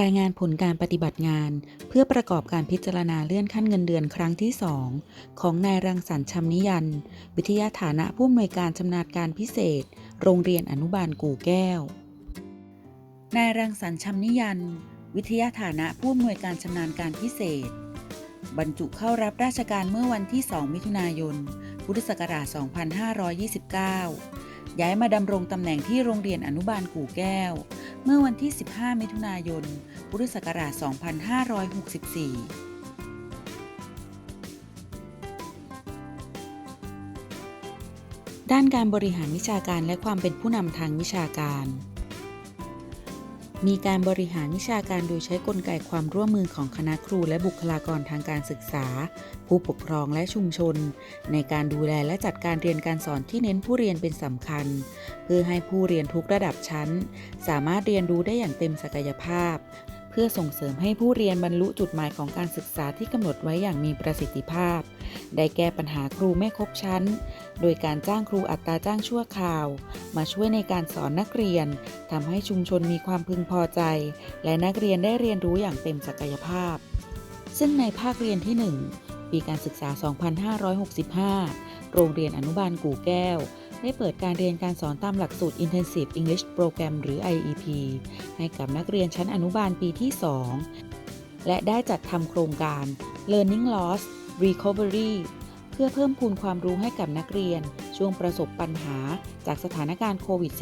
รายงานผลการปฏิบัติงาน เพื่อประกอบการพิจารณาเลื่อนขั้นเงินเดือนครั้งที่ 2 ของนายรังสรรค์ชำนิยัน วิทยาฐานะผู้อำนวยการชำนาญการพิเศษ โรงเรียนอนุบาลกู่แก้ว นายรังสรรค์ชำนิยัน วิทยาฐานะผู้อำนวยการชำนาญการพิเศษ บรรจุเข้ารับราชการเมื่อวันที่ 2 มิถุนายน พุทธศักราช 2529 ย้ายมาดำรงตำแหน่งที่โรงเรียนอนุบาลกู่แก้ว เมื่อวันที่ 15 มิถุนายน พุทธศักราช 2564ด้านการบริหารวิชาการและความเป็นผู้นำทางวิชาการ มีการบริหารวิชาการโดยใช้กลไกความร่วมมือของคณะครูและบุคลากรทางการศึกษา ผู้ปกครองและชุมชน ในการดูแลและจัดการเรียนการสอนที่เน้นผู้เรียนเป็นสำคัญ เพื่อให้ผู้เรียนทุกระดับชั้น สามารถเรียนรู้ได้อย่างเต็มศักยภาพ พื่อส่งเสริมให้ผู้เรียนบรรลุจุดหมายของการศึกษาที่กำหนดไว้อย่างมีประสิทธิภาพ ได้แก้ปัญหาครูไม่ครบชั้น โดยการจ้างครูอัตราจ้างชั่วคราว มาช่วยในการสอนนักเรียนทำให้ชุมชนมีความพึงพอใจ และนักเรียนได้เรียนรู้อย่างเต็มศักยภาพ ซึ่งในภาคเรียนที่ 1 ปีการศึกษา 2565 โรงเรียนอนุบาลกู่แก้ว ได้เปิดการเรียนการสอนตามหลักสูตร Intensive English Program หรือ IEP ให้กับนักเรียนชั้นอนุบาลปีที่ 2 และได้จัดทำโครงการ Learning Loss Recovery เพื่อเพิ่มพูนความรู้ให้กับนักเรียน ช่วงประสบปัญหาจากสถานการณ์โควิด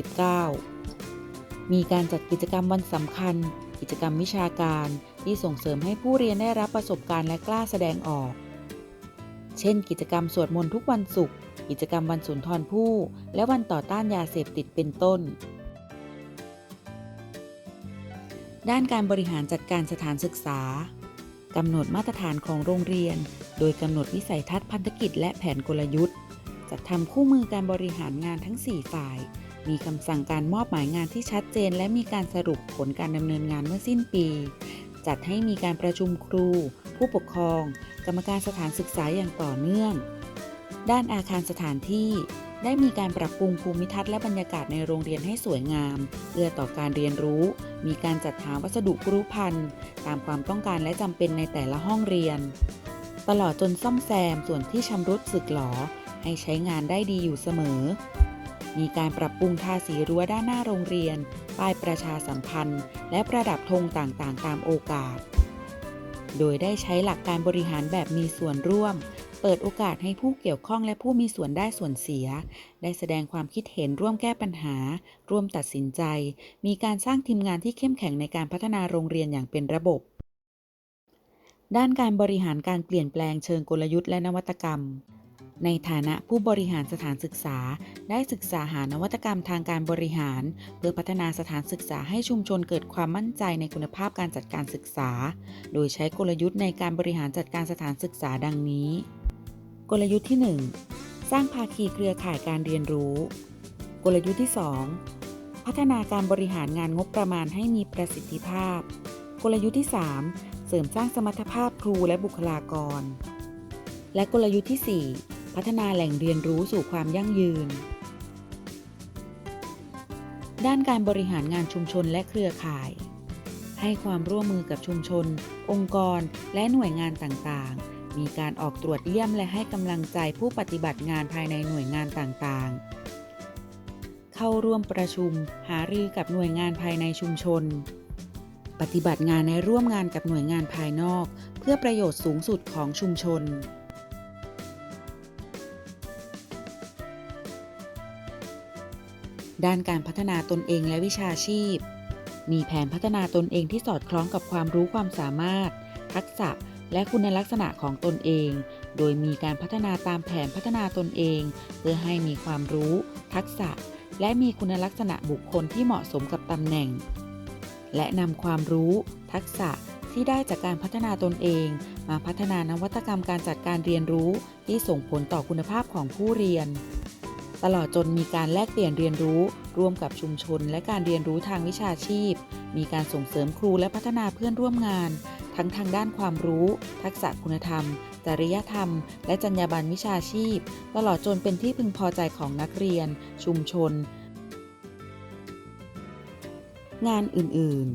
-19 มีการจัดกิจกรรมวันสำคัญ กิจกรรมวิชาการที่ส่งเสริมให้ผู้เรียนได้รับประสบการณ์และกล้าแสดงออก เช่น กิจกรรมสวดมนต์ทุกวันศุกร์ กิจกรรมวันสุนทรภู่และวันต่อต้านยาเสพติดเป็นต้น ด้านการบริหารจัดการสถานศึกษากำหนดมาตรฐานของโรงเรียน โดยกำหนดวิสัยทัศน์พันธกิจและแผนกลยุทธ์ จัดทำคู่มือการบริหารงานทั้ง 4 ฝ่าย มีคำสั่งการมอบหมายงานที่ชัดเจน และมีการสรุปผลการดำเนินงานเมื่อสิ้นปี จัดให้มีการประชุมครู ผู้ปกครอง กรรมการสถานศึกษาอย่างต่อเนื่อง ด้านอาคารสถานที่ ได้มีการปรับปรุงภูมิทัศน์และบรรยากาศในโรงเรียนให้สวยงาม เอื้อต่อการเรียนรู้ มีการจัดหาวัสดุครุภัณฑ์ตามความต้องการและจำเป็นในแต่ละห้องเรียน ตลอดจนซ่อมแซมส่วนที่ชำรุดสึกหรอให้ใช้งานได้ดีอยู่เสมอ มีการปรับปรุงทาสีรั้วด้านหน้าโรงเรียน ป้ายประชาสัมพันธ์ และประดับธงต่างๆ ตามโอกาส โดยได้ใช้หลักการบริหารแบบมีส่วนร่วม เปิดโอกาสให้ผู้เกี่ยวข้องและผู้มีส่วนได้ส่วนเสีย ได้แสดงความคิดเห็นร่วมแก้ปัญหา ร่วมตัดสินใจ มีการสร้างทีมงานที่เข้มแข็งในการพัฒนาโรงเรียนอย่างเป็นระบบ ด้านการบริหารการเปลี่ยนแปลงเชิงกลยุทธ์และนวัตกรรมในฐานะผู้บริหารสถานศึกษา ได้ศึกษาหานวัตกรรมทางการบริหาร เพื่อพัฒนาสถานศึกษาให้ชุมชนเกิดความมั่นใจในคุณภาพการจัดการศึกษา โดยใช้กลยุทธ์ในการบริหารจัดการสถานศึกษาดังนี้ ลยุทธ์ที่ 1 สร้างภาคีเครือข่ายการเรียนรู้ กลยุทธ์ที่ 2 พัฒนาการบริหารงานงบประมาณให้มีประสิทธิภาพ กลยุทธ์ที่ 3 เสริมสร้างสมรรถภาพครูและบุคลากร และกลยุทธ์ที่ 4 พัฒนาแหล่งเรียนรู้สู่ความยั่งยืน ด้านการบริหารงานชุมชนและเครือข่ายให้ความร่วมมือกับชุมชน องค์กร และหน่วยงานต่าง ๆ มีการออกตรวจเยี่ยมและให้กำลังใจผู้ปฏิบัติงานภายในหน่วยงานต่างๆ เข้าร่วมประชุมหารือกับหน่วยงานภายในชุมชน ปฏิบัติงานในร่วมงานกับหน่วยงานภายนอก เพื่อประโยชน์สูงสุดของชุมชนด้านการพัฒนาตนเองและวิชาชีพ มีแผนพัฒนาตนเองที่สอดคล้องกับความรู้ความสามารถ ทักษะ และคุณลักษณะของตนเอง โดยมีการพัฒนาตามแผนพัฒนาตนเอง เพื่อให้มีความรู้ ทักษะ และมีคุณลักษณะบุคคลที่เหมาะสมกับตำแหน่ง และนำความรู้ ทักษะที่ได้จากการพัฒนาตนเอง มาพัฒนานวัตกรรมการจัดการเรียนรู้ที่ส่งผลต่อคุณภาพของผู้เรียน ตลอดจนมีการแลกเปลี่ยนเรียนรู้ ร่วมกับชุมชน และการเรียนรู้ทางวิชาชีพ มีการส่งเสริมครูและพัฒนาเพื่อนร่วมงาน ทั้งทางด้านความรู้ ทักษะคุณธรรม จริยธรรม และจรรยาบรรณวิชาชีพ ตลอดจนเป็นที่พึงพอใจของนักเรียน ชุมชน งานอื่น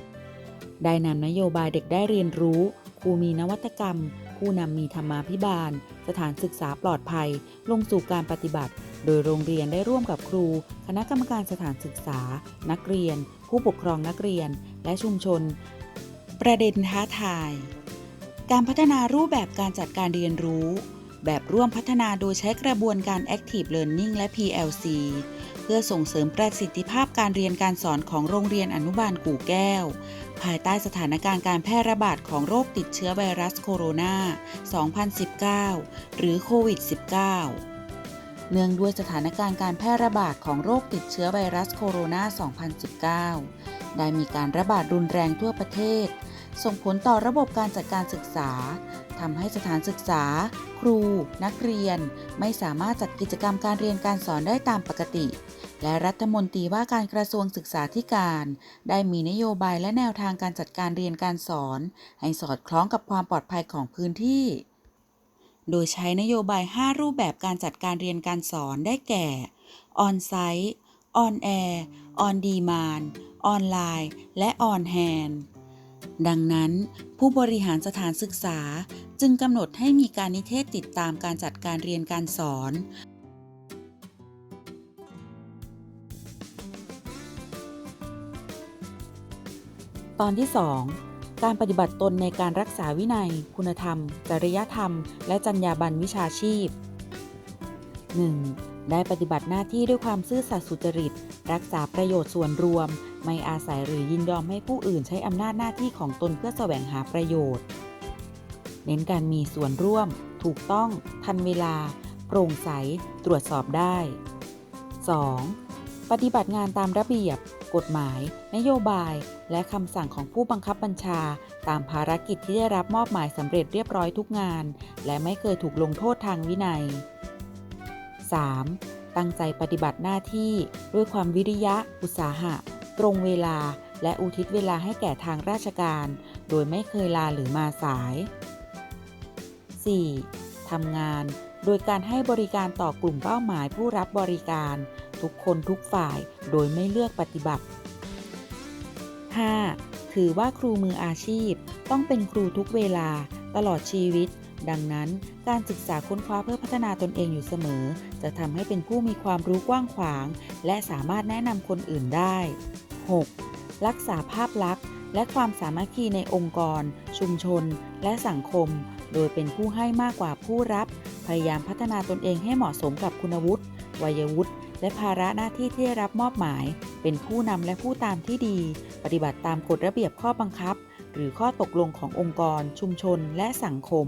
ๆ ได้นำนโยบายเด็กได้เรียนรู้ครูมีนวัตกรรม ผู้นำมีธรรมาภิบาล สถานศึกษาปลอดภัย ลงสู่การปฏิบัติ โดยโรงเรียนได้ร่วมกับครู คณะกรรมการสถานศึกษา นักเรียน ผู้ปกครองนักเรียน และชุมชน ประเด็นท้าทาย การพัฒนารูปแบบการจัดการเรียนรู้ แบบร่วมพัฒนาโดยใช้กระบวนการ Active Learning และ PLC เพื่อส่งเสริมประสิทธิภาพการเรียนการสอนของโรงเรียนอนุบาลกู่แก้ว ภายใต้สถานการณ์การแพร่ระบาดของโรคติดเชื้อไวรัสโคโรนา 2019 หรือโควิด -19 เนื่องด้วยสถานการณ์การแพร่ระบาดของโรคติดเชื้อไวรัสโคโรนา 2019 ได้มีการระบาดรุนแรงทั่วประเทศ ส่งผลต่อระบบการจัดการศึกษาทำให้สถานศึกษา ครู นักเรียน ไม่สามารถจัดกิจกรรมการเรียนการสอนได้ตามปกติ และรัฐมนตรีว่าการกระทรวงศึกษาธิการ ได้มีนโยบายและแนวทางการจัดการเรียนการสอน ให้สอดคล้องกับความปลอดภัยของพื้นที่ โดยใช้นโยบาย 5 รูปแบบการจัดการเรียนการสอนได้แก่ On-site On-air On-demand ออนไลน์ และ On-hand ดังนั้นผู้บริหารสถานศึกษาจึงกำหนดให้มีการนิเทศติดตามการจัดการเรียนการสอน ตอนที่ 2 การปฏิบัติตนในการรักษาวินัย คุณธรรม จริยธรรม และจรรยาบรรณวิชาชีพ 1. ได้ปฏิบัติหน้าที่ด้วยความซื่อสัตย์สุจริต รักษาประโยชน์ส่วนรวม ไม่อาศัยหรือยินยอมให้ผู้อื่นใช้อำนาจหน้าที่ของตนเพื่อแสวงหาประโยชน์ เน้นการมีส่วนร่วม ถูกต้อง ทันเวลา โปร่งใส ตรวจสอบได้ 2. ปฏิบัติงานตามระเบียบ กฎหมาย นโยบาย และคำสั่งของผู้บังคับบัญชา ตามภารกิจที่ได้รับมอบหมายสำเร็จเรียบร้อยทุกงาน และไม่เคยถูกลงโทษทางวินัย 3. ตั้งใจปฏิบัติหน้าที่ด้วยความวิริยะ อุตสาหะ ตรงเวลา และอุทิศเวลาให้แก่ทางราชการ โดยไม่เคยลาหรือมาสาย 4. ทำงานโดยการให้บริการต่อกลุ่มเป้าหมายผู้รับบริการ ทุกคนทุกฝ่ายโดยไม่เลือกปฏิบัติ 5. ถือว่าครูมืออาชีพ ต้องเป็นครูทุกเวลาตลอดชีวิต ดังนั้นการศึกษาค้นคว้าเพื่อพัฒนาตนเองอยู่เสมอ จะทำให้เป็นผู้มีความรู้กว้างขวาง และสามารถแนะนำคนอื่นได้ 6. รักษาภาพลักษณ์ และความสามัคคีในองค์กร ชุมชน และสังคม โดยเป็นผู้ให้มากกว่าผู้รับ พยายามพัฒนาตนเองให้เหมาะสมกับคุณวุฒิวัยวุฒิและภาระหน้าที่ที่ได้รับมอบหมาย เป็นผู้นำและผู้ตามที่ดี ปฏิบัติตามกฎระเบียบข้อบังคับ หรือข้อตกลงขององค์กร ชุมชน และสังคม